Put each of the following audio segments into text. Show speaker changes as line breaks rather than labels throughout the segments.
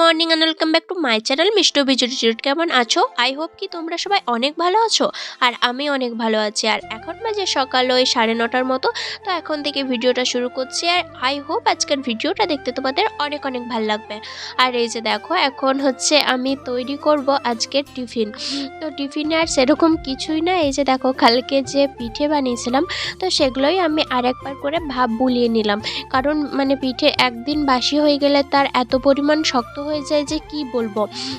Morning and welcome back to my channel Mishtu বিজুট কেমন আছো? I hope কি তোমরা সবাই অনেক ভালো আছো আর আমি অনেক ভালো আছি। আর এখন বাজে সকাল ওই সাড়ে নটার মতো, তো এখন থেকে ভিডিওটা শুরু করছি। আর আই হোপ আজকের ভিডিওটা দেখতে তোমাদের অনেক অনেক ভালো লাগবে। আর এই যে দেখো, এখন হচ্ছে আমি তৈরি করব আজকের টিফিন। তো টিফিনে আর সেরকম কিছুই না। এই যে দেখো, কালকে যে পিঠে বানিয়েছিলাম, তো সেগুলোই আমি আরেকবার করে ভাব বুলিয়ে নিলাম। কারণ মানে পিঠে একদিন বাসি হয়ে গেলে তার এত পরিমাণ শক্ত হয়ে যায় যে কি বলব?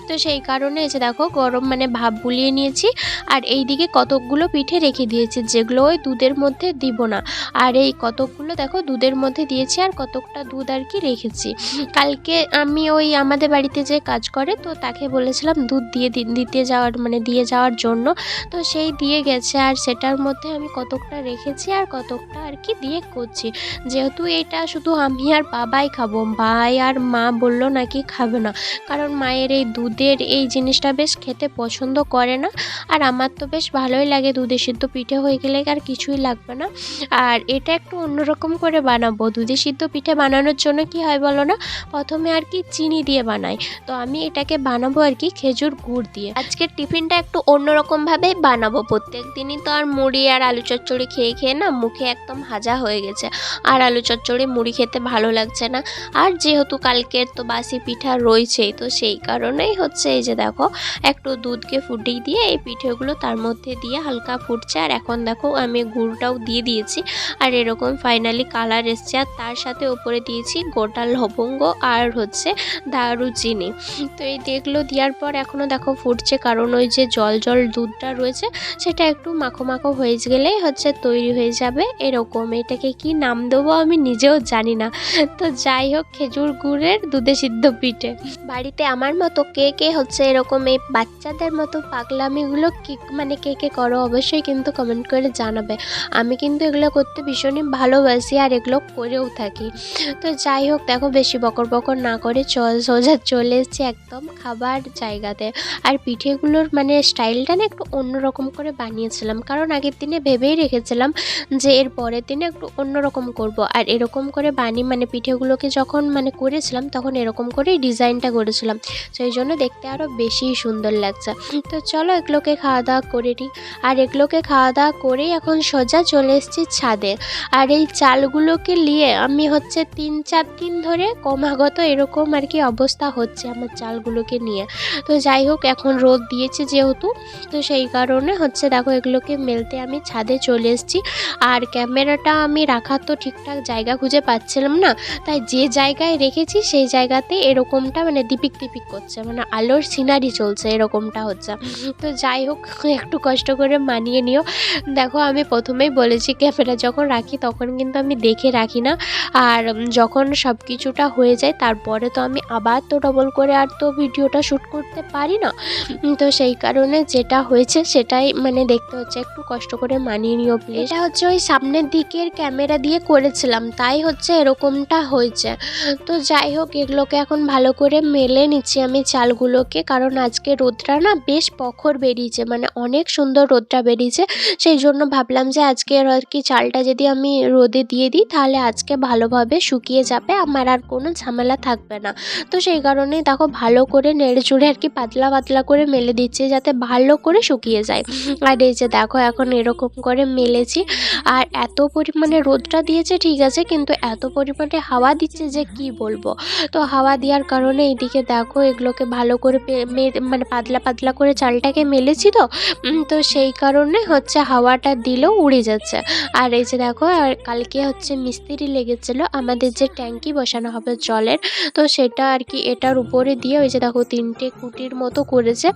তো সেই কারণে যে দেখো গরম মানে ভাপ বুলিয়ে নিয়েছি আর এই দিকে কতকগুলো পিঠে রেখে দিয়েছি যেগুলো ওই দুধের মধ্যে দিব না। আর এই কতকগুলো দেখো দুধের মধ্যে দিয়েছি আর কতকটা দুধ আর কি রেখেছি। কালকে আমি ওই আমাদের বাড়িতে যে কাজ করে তো তাকে বলেছিলাম দুধ দিয়ে দিতে যাওয়ার মানে দিয়ে যাওয়ার জন্য। তো সেই দিয়ে গেছে আর সেটার মধ্যে আমি কতকটা রেখেছি আর কতকটা আর কি দিয়ে করছি। যেহেতু এটা শুধু আমি আর বাবাই খাব, ভাই আর মা বলল নাকি খাবে না। কারণ মায়ের এই দুধের এই জিনিসটা বেশ খেতে পছন্দ করে না। আর আমার তো বেশ ভালোই লাগে দুধে সিদ্ধ পিঠে হয়ে গেলে আর কিছুই লাগবে না। আর এটা একটু অন্যরকম করে বানাবো। দুধে সিদ্ধ পিঠে বানানোর জন্য কি হয় বলো না? প্রথমে আর কি চিনি দিয়ে বানাই। তো আমি এটাকে বানাবো আর কি খেজুর গুড় দিয়ে। আজকের টিফিনটা একটু অন্যরকমভাবেই বানাবো। প্রত্যেক দিনই তো আর মুড়ি আর আলু চচ্চড়ি খেয়ে খেয়ে না মুখে একদম হাজা হয়ে গেছে। আর আলু চচ্চড়ি মুড়ি খেতে ভালো লাগছে না। আর যেহেতু কালকের তো বাসি পিঠা রয়েছেই। তো সেই কারণেই হচ্ছে এই যে দেখো, একটু দুধকে ফুটিয়ে দিয়ে এই পিঠেগুলো তার মধ্যে দিয়ে হালকা ফুটছে। আর এখন দেখো আমি গুড়টাও দিয়ে দিয়েছি। আর এরকম ফাইনালি কালার এসছে। আর তার সাথে উপরে দিয়েছি গোটা লবঙ্গ আর হচ্ছে দারুচিনি। তো এই দেখল দেওয়ার পর এখনও দেখো ফুটছে। কারণ ওই যে জল জল দুধটা রয়েছে, সেটা একটু মাখো মাখো হয়ে গেলেই হচ্ছে তৈরি হয়ে যাবে এরকম। এটাকে কি নাম দেবো আমি নিজেও জানি না। তো যাই হোক খেজুর গুড়ের দুধে সিদ্ধ পিঠে। বাড়িতে আমার মতো কে কে হচ্ছে এরকম এই বাচ্চাদের মতো পাগলামিগুলো কি মানে কে কে করো অবশ্যই কিন্তু কমেন্ট করে জানাবে। আমি কিন্তু এগুলো করতে ভীষণই ভালোবাসি আর এগুলো করেও থাকি। তো যাই হোক, দেখো বেশি বকর বকর না করে চল, সোজা চলে এসেছি একদম খাবার জায়গাতে। আর পিঠেগুলোর মানে স্টাইলটা না একটু অন্যরকম করে বানিয়েছিলাম। কারণ আগের দিনে ভেবেই রেখেছিলাম যে এর পরের দিনে একটু অন্যরকম করব। আর এরকম করে বানিয়ে মানে পিঠেগুলোকে যখন মানে করেছিলাম, তখন এরকম করেই ডিজাইনটা করেছিলাম। সেই জন্য দেখতে আরও বেশি সুন্দর লাগছে। তো চলো এগুলোকে খাওয়া দাওয়া করে নিই। আর এগুলোকে খাওয়া দাওয়া করেই এখন সোজা চলে এসেছি ছাদে। আর এই চালগুলোকে নিয়ে আমি হচ্ছে তিন, চার দিন ধরে ক্রমাগত এরকম আর কি অবস্থা হচ্ছে আমার চালগুলোকে নিয়ে। তো যাই হোক, এখন রোদ দিয়েছে যেহেতু, তো সেই কারণে হচ্ছে দেখো এগুলোকে মেলতে আমি ছাদে চলে এসেছি। আর ক্যামেরাটা আমি রাখার তো ঠিকঠাক জায়গা খুঁজে পাচ্ছিলাম না। তাই যে জায়গায় রেখেছি সেই জায়গাতে এরকমটা মানে দিপিক দিপিক করছে মানে আলোর সিনারি চলছে, এরকমটা হচ্ছে। তো যাই হোক, একটু কষ্ট করে মানিয়ে নিও। দেখো, আমি প্রথমেই বলেছি ক্যামেরা যখন রাখি, তখন কিন্তু আমি দেখে রাখি না। আর যখন সব কিছুটা হয়ে যায়, তারপরে তো আমি আবার তো ডবল করে আর তো ভিডিওটা শ্যুট করতে পারি না। তো সেই কারণে যেটা হয়েছে, সেটাই মানে দেখতে হচ্ছে। একটু কষ্ট করে মানিয়ে নিও প্লিজ এটা হচ্ছে ওই সামনের দিকের ক্যামেরা দিয়ে করেছিলাম, তাই হচ্ছে এরকমটা হয়েছে। তো যাই হোক, এগুলোকে এখন ভালো করে মেলে নিচ্ছি আমি চালগুলোকে। কারণ আজকে রোদটা না বেশ প্রখর বেরিয়েছে মানে অনেক সুন্দর রোদটা বেরিয়েছে। সেই জন্য ভাবলাম যে আজকে আর কি চালটা যদি আমি রোদে দিয়ে দিই, তাহলে আজকে ভালোভাবে শুকিয়ে যাবে, আমার আর কোনো ঝামেলা থাকবে না। তো সেই কারণে দেখো ভালো করে নেড়ে চুড়ে আর কি পাতলা পাতলা করে মেলে দিচ্ছি, যাতে ভালো করে শুকিয়ে যায়। আর এই যে দেখো এখন এরকম করে মেলেছি। আর এত পরিমাণে রোদটা দিয়েছে ঠিক আছে, কিন্তু এত পরিমাণে হাওয়া দিচ্ছে যে কি বলব? তো হাওয়া দেওয়ার কারণে এইদিকে দেখো এগুলোকে ভালো করে মানে পাতলা পাতলা করে চালটাকে মেলেছি তো তো সেই কারণে হচ্ছে হাওয়াটা দিলেও উড়ে যাচ্ছে। আর এই যে দেখো, আর কালকে হচ্ছে মিস্ত্রি লেগেছিলো আমাদের যে ট্যাঙ্কি বসানো হবে জলের, তো সেটা আর কি এটার উপরে দিয়ে ওই যে দেখো তিনটে কুটির মতো করেছে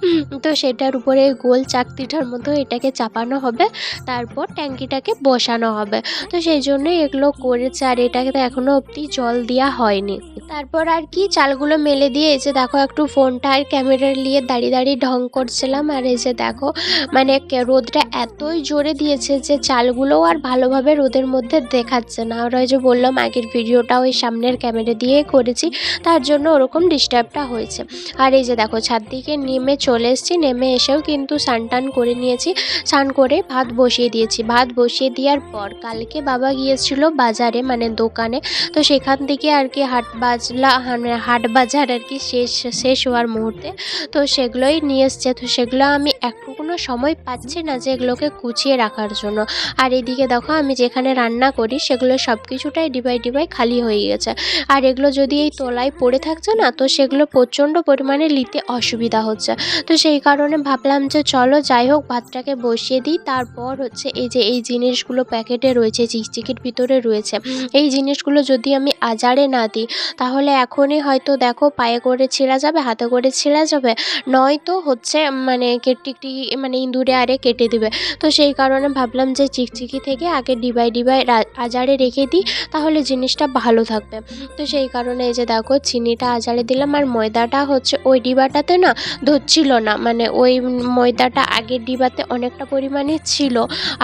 তো সেটার উপরে গোল চাকতিটার মতো এটাকে চাপানো হবে, তারপর ট্যাঙ্কিটাকে বসানো হবে। তো সেই জন্যই এগুলো করেছে আর এটাকে তো এখনও অবধি জল দেওয়া হয়নি। তারপর আর কি চালগুলো মেলে দিয়ে এই যে দেখো একটু ফোনটা আর ক্যামেরা নিয়ে দাঁড়িয়ে দাঁড়িয়ে ঢং করছিলাম। আর এই যে দেখো মানে রোদটা এতই জোরে দিয়েছে যে চালগুলোও আর ভালোভাবে রোদের মধ্যে দেখাচ্ছে না। ওই যে বললাম, আগের ভিডিওটা ওই সামনের ক্যামেরা দিয়ে করেছি, তার জন্য ওরকম ডিস্টার্বটা হয়েছে। আর এই যে দেখো, ছাদ দিকে নেমে চলে এসেছি, নেমে এসেও কিন্তু টান করে নিয়েছি। স্নান করে ভাত বসিয়ে দিয়েছি। ভাত বসিয়ে দেওয়ার পর কালকে বাবা গিয়েছিল বাজারে মানে দোকানে। তো সেখান থেকে আর কি হাট বাজলা মানে হাট বাজার বাজার আর কি শেষ শেষ হওয়ার মুহূর্তে। তো সেগুলোই নিয়ে এসছে। তো সেগুলো আমি কোনো সময় পাচ্ছি না যে এগুলোকে কুচিয়ে রাখার জন্য। আর এদিকে দেখো, আমি যেখানে রান্না করি সেগুলো সব কিছুটাই ডিবাই ডিবাই খালি হয়ে গেছে। আর এগুলো যদি এই তলায় পড়ে থাকছে না, তো সেগুলো প্রচণ্ড পরিমাণে নিতে অসুবিধা হচ্ছে। তো সেই কারণে ভাবলাম যে চলো যাই হোক, ভাতটাকে বসিয়ে দিই। তারপর হচ্ছে এই যে, এই জিনিসগুলো প্যাকেটে রয়েছে চিকচিকির ভিতরে রয়েছে, এই জিনিসগুলো যদি আমি আজারে না দিই, তাহলে এখনই হয়তো দেখো পায়ে করে ছিঁড়া যাবে, হাতে করে ছিঁড়া যাবে। নয়তো হচ্ছে মানে টিকটিকি মানে ইঁদুরে আরে কেটে দিবে। তো সেই কারণে ভাবলাম যে চিকচিকি থেকে আগে ডিবাই ডিবাই আজারে রেখে দিই, তাহলে জিনিসটা ভালো থাকবে। তো সেই কারণে এই যে দেখো, চিনিটা আজারে দিলাম, আর ময়দাটা হচ্ছে ওই ডিবাটাতে না ধরছিল না। মানে ওই ময়দাটা আগের ডিবাতে অনেকটা পরিমাণে ছিল,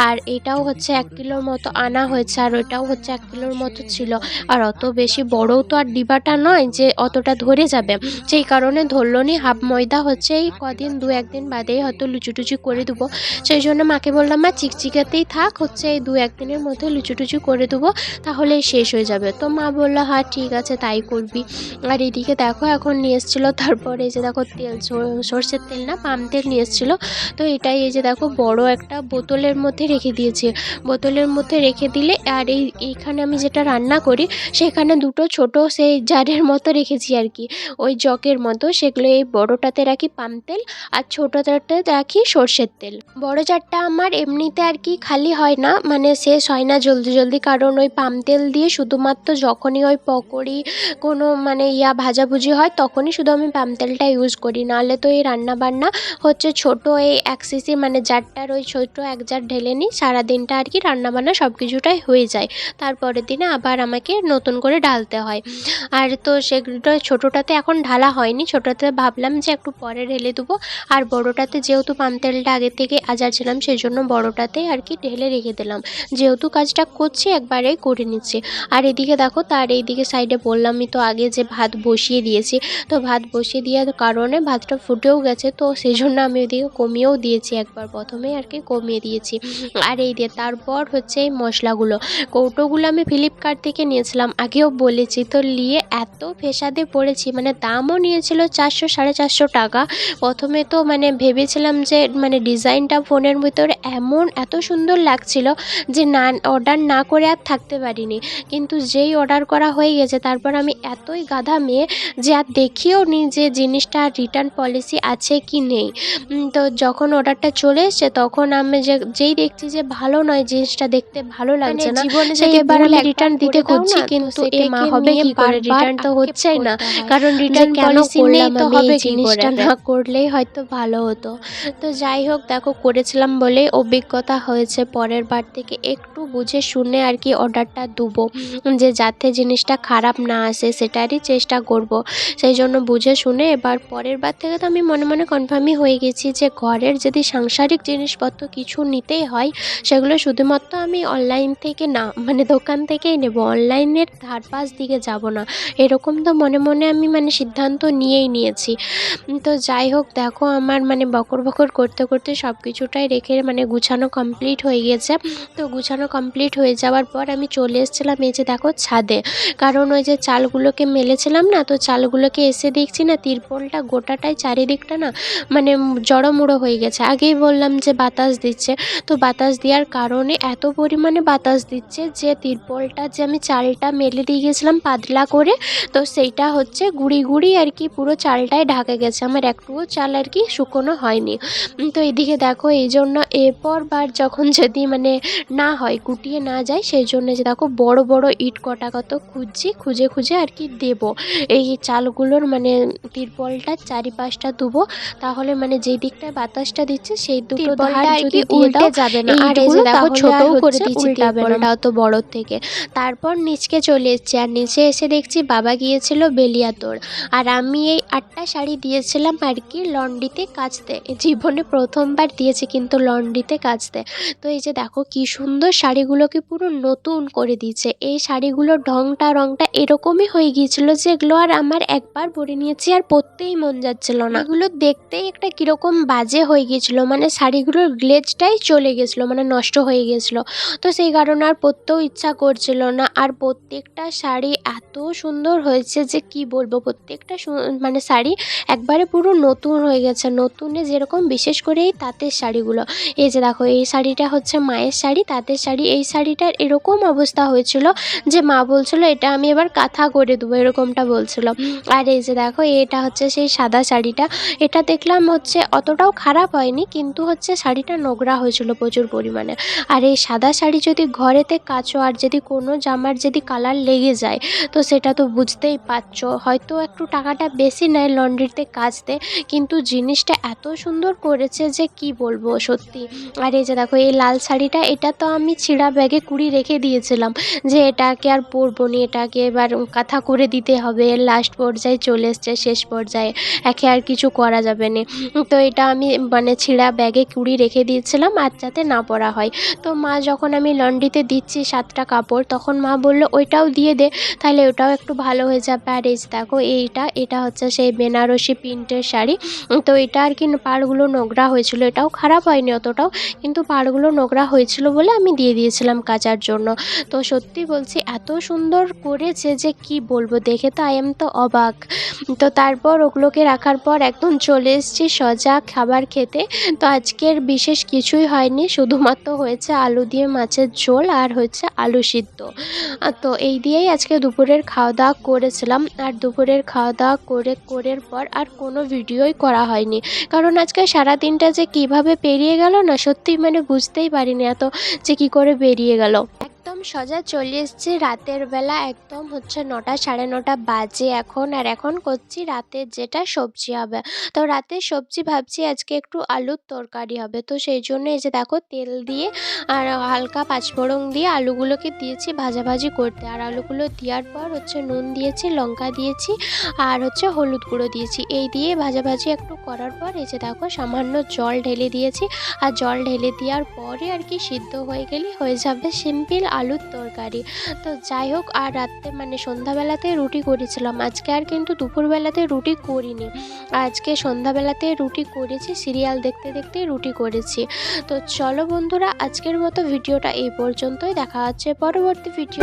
আর এটাও হচ্ছে এক কিলোর মতো আনা হয়েছে, আর ওইটাও হচ্ছে এক কিলোর মতো ছিল। আর অত বেশি বড়ও তো আর ডিবাটা নয়, যে অতটা ধরে যাবে। সেই কারণে ধরলো নি হাফ ময়দা হচ্ছে এই কদিন, দু একদিন বাদেই হয়তো লুচুটুচি করে দেবো। সেই জন্য মাকে বললাম, মা, চিকচিকাতেই থাক, হচ্ছে এই দু একদিনের মধ্যে লুচুটুচি করে দেবো তাহলেই শেষ হয়ে যাবে। তো মা বলল হ্যাঁ ঠিক আছে, তাই করবি। আর এদিকে দেখো, এখন নিয়ে এসেছিল, তারপরে এই যে দেখো, তেল সর- সর্ষের তেল না, পাম তেল নিয়ে এসেছিল। তো এটাই এই যে দেখো, বড় একটা বোতলের মধ্যে রেখে দিয়েছি। বোতলের মধ্যে রেখে দিলে, আর এই, এইখানে আমি যেটা রান্না করি, সেখানে দুটো ছোট সেই জারের মতো রেখেছি আর কি। ওই জকের মতো সেগুলো এই বড়টাতে রাখি পাম তেল আর ছোটোটাতে রাখি সর্ষের তেল। বড় জারটা আমার এমনিতে আর কি খালি হয় না মানে শেষ হয় না জলদি জলদি, কারণ ওই পাম তেল দিয়ে শুধুমাত্র যখনই ওই পকোড়ি কোনো মানে ইয়া ভাজাভুজি হয় তখনই শুধু আমি পাম তেলটা ইউজ করি। নাহলে তো এই রান্নাবান্না হচ্ছে ছোট এই এক সিসি মানে জারটার ওই ছোট এক জার ঢেলে নিই, সারাদিনটা আর কি রান্নাবান্না সব কিছুটাই হয়ে যায়। তারপরের দিনে আবার আমাকে নতুন করে ঢালতে হয়। আর তো সেগুলো ছোটোটাতে এখন ঢালা হয়নি। ছোটোটাতে ভাবলাম যে একটু পরে ঢেলে দেবো। আর বড়োটাতে যেহেতু পাম তেলটা আগে থেকে আজারছিলাম সেই জন্য বড়োটাতেই আর কি ঢেলে রেখে দিলাম। যেহেতু কাজটা করছি, একবারেই করে নিচ্ছি। আর এদিকে দেখো, তার এইদিকে সাইডে বললামই তো আগে যে ভাত বসিয়ে দিয়েছি। তো ভাত বসিয়ে দেওয়ার কারণে ভাতটা ফুটেও গেছে, তো সেই জন্য আমি ওইদিকে কমিয়েও দিয়েছি একবার। প্রথমেই আর কি কমিয়ে দিয়েছি। আর এই দিয়ে তারপর হচ্ছে এই মশলাগুলো। কৌটোগুলো আমি ফ্লিপকার্ট থেকে নিয়েছিলাম। আগেও বলেছি, তো নিয়ে এত ফেসাদে পড়েছি মানে দামও নিয়েছিল চারশো সাড়ে চারশো টাকা। প্রথমে তো মানে ভেবেছিলাম যে মানে ডিজাইনটা ফোনের ভিতরে এমন এত সুন্দর লাগছিল যে না অর্ডার না করে আর থাকতে পারিনি। কিন্তু যেই অর্ডার করা হয়ে গেছে তারপর আমি এতই গাধা মেয়ে যে আর দেখিও নি যে জিনিসটা রিটার্ন পলিসি আছে কি নেই। তো যখন অর্ডারটা চলে এসছে তখন আমি যে যেই দেখছি যে ভালো নয় জিনিসটা দেখতে ভালো লাগছে না। এবার আমি রিটার্ন দিতে খুঁজছি কিন্তু এ মা হবে কি করে? রিটার্ন তো হচ্ছেই না। কারণ রিটার্ন পলিসি নেই
করলাম
তো হবে
জিনিসটা
জিনিসটা না করলেই হয়তো ভালো হতো। তো যাই হোক দেখো করেছিলাম বলে অভিজ্ঞতা হয়েছে। পরের বার থেকে একটু বুঝে শুনে আর কি অর্ডারটা দেবো। যে যাতে জিনিসটা খারাপ না আসে সেটারই চেষ্টা করব। সেই জন্য বুঝে শুনে এবার পরের বার থেকে তো আমি মনে মনে কনফার্মই হয়ে গেছি যে ঘরের যদি সাংসারিক জিনিসপত্র কিছু নিতেই হয় সেগুলো শুধুমাত্র আমি অনলাইন থেকে না মানে দোকান থেকেই নেব। অনলাইনের ধার পাশ দিকে যাব না। এরকম তো মনে মনে আমি মানে সিদ্ধান্ত নিয়েই নিয়েছি। তো যাই হোক, দেখো আমার মানে বকর বকর করতে করতে সব কিছুটাই রেখে মানে গুছানো কমপ্লিট হয়ে গেছে। তো গুছানো কমপ্লিট হয়ে যাওয়ার পর আমি চলে এসেছিলাম এই যে দেখো ছাদে। কারণ ওই যে চালগুলোকে মেলেছিলাম না, তো চালগুলোকে এসে দেখছি না, তিরপলটা গোটাটাই চারিদিকটা না মানে জড়মুড়ো হয়ে গেছে। আগেই বললাম যে বাতাস দিচ্ছে। তো বাতাস দেওয়ার কারণে এত পরিমাণে বাতাস দিচ্ছে যে তিরপলটা যে আমি চালটা মেলে দিয়ে গেছিলাম পাতলা করে, তো সেইটা হচ্ছে গুঁড়ি গুঁড়ি আর কি পুরো চালটাই ঢাকে গেছে। আমার একটুও চাল আর কি শুকনো হয়নি। তো এদিকে দেখো এই জন্য এরপর বার যখন যদি মানে না হয় গুটিয়ে না যায় সেই জন্য যে দেখো বড় বড় ইট কটা কত খুঁজছি খুঁজে খুঁজে আর কি দেবো। এই চালগুলোর মানে তিরপলটার চারিপাশটা দেবো তাহলে মানে যেই দিকটায় বাতাসটা দিচ্ছে সেই দুটো
তিরপলটা
ধার যদি
উল্টে যাবে না।
আর এই যে দেখো ছোটও করে
হচ্ছে
দিয়েছি তিরপলটা অত বড় থেকে। তারপর নিচকে চলে এসেছি আর নিচে এসে দেখছি বাবা গিয়েছিল বেলিয়াতোর আর আমি এই আটটা শাড়ি দিয়েছিলাম আর কি লন্ড্রিতে কাচতে। জীবনে প্রথমবার দিয়েছি কিন্তু লন্ড্রিতে কাচতে। তো এই যে দেখো কি সুন্দর শাড়িগুলোকে পুরো নতুন করে দিয়েছে। এই শাড়িগুলোর ঢংটা রংটা এরকমই হয়ে গিয়েছিল যে এগুলো আর আমার একবার পরে নিয়েছি আর পরতেই মন যাচ্ছিল না। এগুলো দেখতেই একটা কীরকম বাজে হয়ে গিয়েছিল। মানে শাড়িগুলোর গ্লেজটাই চলে গেছিল মানে নষ্ট হয়ে গেছিল তো সেই কারণে আর পরতেও ইচ্ছা করছিল না। আর প্রত্যেকটা শাড়ি এত সুন্দর হয়েছে যে কি বলব? বলব, প্রত্যেকটা মানে শাড়ি একবারে পুরো নতুন হয়ে গেছে। নতুনে যেরকম বিশেষ করে এই তাঁতের শাড়িগুলো। এই যে দেখো, এই শাড়িটা হচ্ছে মায়ের শাড়ি, তাঁতের শাড়ি। এই শাড়িটার এরকম অবস্থা হয়েছিল যে মা বলছিল, এটা আমি এবার কাঁথা করে দেবো, এরকমটা বলছিল। আর এই যে দেখো, এটা হচ্ছে সেই সাদা শাড়িটা। এটা দেখলাম হচ্ছে অতটাও খারাপ হয়নি, কিন্তু হচ্ছে শাড়িটা নোংরা হয়েছিল প্রচুর পরিমাণে। আর এই সাদা শাড়ি যদি ঘরেতে কাচো, আর যদি কোনো জামার যদি কালার লেগে যায়, তো সেটা তো বুঝতেই পারছ। হয়তো একটু টাকাটা বেশি নেয় লন্ড্রিতে কাচতে কিন্তু জিনিসটা এত সুন্দর করেছে যে কি বলব সত্যি। আর এই যে দেখো, এই লাল শাড়িটা, এটা তো আমি ছিঁড়া ব্যাগে কুড়ি রেখে দিয়েছিলাম যে এটাকে আর পরবো নি, এটাকে এবার কাঁথা করে দিতে হবে লাস্ট পর্যায়ে চলে এসছে, শেষ পর্যায়ে একে আর কিছু করা যাবে না। তো এটা আমি মানে ছিঁড়া ব্যাগে কুড়ি রেখে দিয়েছিলাম আর যাতে না পরা হয়। তো মা যখন আমি লন্ড্রিতে দিচ্ছি সাতটা কাপড়, তখন মা বলল, ওইটাও দিয়ে দে, তাহলে ওটাও একটু ভালো হয়ে যাবে। আর এই যে দেখো এইটা, এটা হচ্ছে সেই বেনারসি প্রিন্টের শাড়ি। তো এটা আর কি পাড়গুলো নোংরা হয়েছিল, এটাও খারাপ হয়নি অতটাও, কিন্তু পাড়গুলো নোংরা হয়েছিল বলে আমি দিয়ে দিয়েছিলাম কাচার জন্য। তো সত্যি বলছি, এত সুন্দর করেছে যে কি বলব, দেখে তো আই এম তো অবাক। তো তারপর ওগুলোকে রাখার পর একদম চলে এসেছি সজা খাবার খেতে। তো আজকের বিশেষ কিছুই হয়নি, শুধুমাত্র হয়েছে আলু দিয়ে মাছের ঝোল আর হচ্ছে আলু সিদ্ধ। তো এই দিয়েই আজকে দুপুরের খাওয়া দাওয়া করেছিলাম। আর দুপুরের খাওয়া দাওয়া করে, করার পর আর কোনো ভিডিওই করা হয়নি। কারণ আজকে সারা দিনটা যে কীভাবে পেরিয়ে গেল না, সত্যি মানে বুঝতেই পারিনি এত যে কি করে বেরিয়ে গেল। সজা চলে এসেছি। রাতের বেলা একদম হচ্ছে নটা, সাড়ে নটা বাজে এখন। আর এখন করছি রাতের যেটা সবজি হবে। তো রাতের সবজি ভাবছি আজকে একটু আলুর তরকারি হবে। তো সেই জন্য এই যে দেখো তেল দিয়ে আর হালকা পাঁচফোড়ন দিয়ে আলুগুলোকে দিয়েছি ভাজাভাজি করতে। আর আলুগুলো দেওয়ার পর হচ্ছে নুন দিয়েছি, লঙ্কা দিয়েছি আর হচ্ছে হলুদ গুঁড়ো দিয়েছি। এই দিয়ে ভাজাভাজি একটু করার পর এই যে দেখো সামান্য জল ঢেলে দিয়েছি। আর জল ঢেলে দেওয়ার পরে আর কি সিদ্ধ হয়ে গেলে হয়ে যাবে সিম্পল আলুর তরকারি। তো যাই হোক, আর রাত্রে মানে সন্ধ্যাবেলাতে রুটি করেছিলাম। আজকে আর কিন্তু দুপুরবেলাতে রুটি করিনি। আজকে সন্ধ্যাবেলাতে রুটি করেছি, সিরিয়াল দেখতে দেখতে রুটি করেছি। তো চলো বন্ধুরা, আজকের মতো ভিডিওটা এই পর্যন্তই। দেখা হচ্ছে পরবর্তী ভিডিও